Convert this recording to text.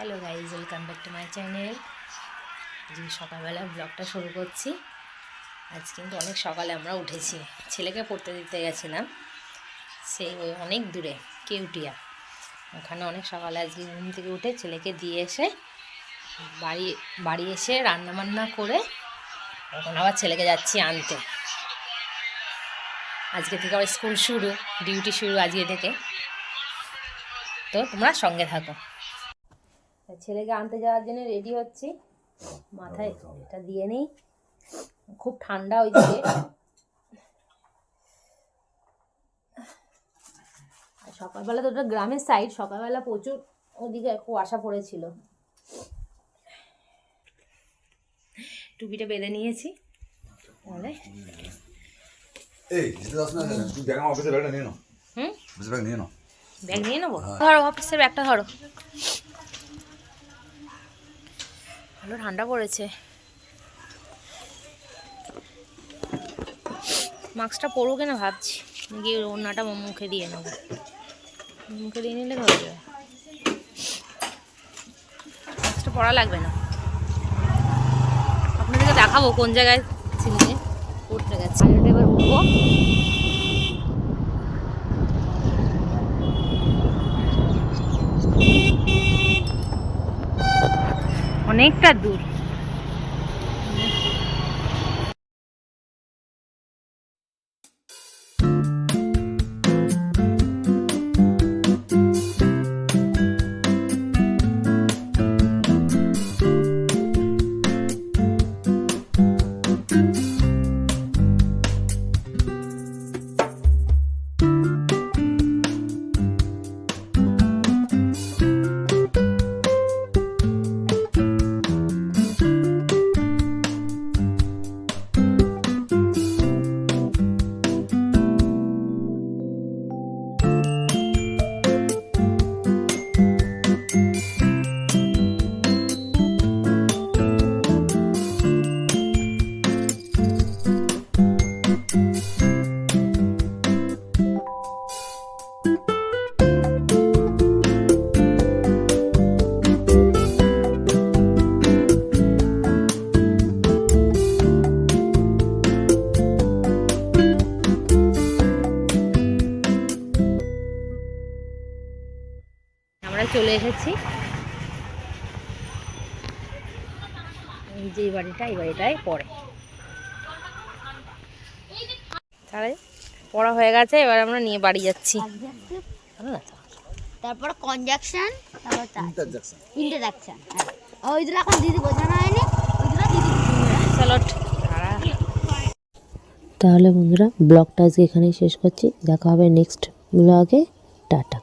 Hello guys welcome back to my channel. যে সকালবেলা ব্লগটা শুরু করছি। আজ কিন্তু অনেক সকালে আমরা উঠেছি। ছেলেকে পড়তে দিতে গেছিলাম। সেই ওই অনেক দূরে, কেউটিয়া। ওখানে অনেক সকালে আজকে ঘুম থেকে উঠে ছেলেকে দিয়ে এসে বাড়ি বাড়ি এসে রান্না বান্না করে এখন আবার ছেলেকে যাচ্ছি আনতে। আজকে থেকে আবার স্কুল শুরু, ডিউটি শুরু আজকে থেকে। তো তোমরা সঙ্গে থাকো। ছেলেকে আনতে যাওয়ার জন্য রেডি হচ্ছি। মাথায় এটা দিয়ে নেই। খুব ঠান্ডা ওইদিকে। আর সকালবেলা তো ওটা গ্রামের সাইড সকালবেলা প্রচুর ওদিকে কুয়াশা পড়েছিল। টুপিটা বেঁধে নিয়েছি। তাহলে। ব্যাগ নিয়ে নেব? ধরো অফিসের ব্যাগটা ধরো। ভালো ঠান্ডা পড়েছে। মাস্কটা পরবো কিনা ভাবছি? গিয়ে ওড়নাটা মুখে দিয়ে নেব। মুখে দিয়ে নিলে হয়ে। যাবে মাস্কটা পরা লাগবে না। আপনাদেরকে দেখাবো কোন জায়গায় ছিলিয়ে উঠতে গেছে। এবার উঠবো। অনেকটা দূর। আমরা চলে এসেছি। এই যে বাড়িটা এই বাড়িটাই পড়ে। তাহলে পড়া হয়ে গেছে এবার আমরা নিয়ে বাড়ি যাচ্ছি? তারপর কনজাকশন তারপর ইন্টারজাকশন ওই দুটো এখন দিদি বোঝানো হয়নি ওই দুটো দিদি চলো। তাহলে বন্ধুরা ব্লগটা আজকে এখানেই শেষ করছি। দেখা হবে নেক্সট ব্লগে টাটা।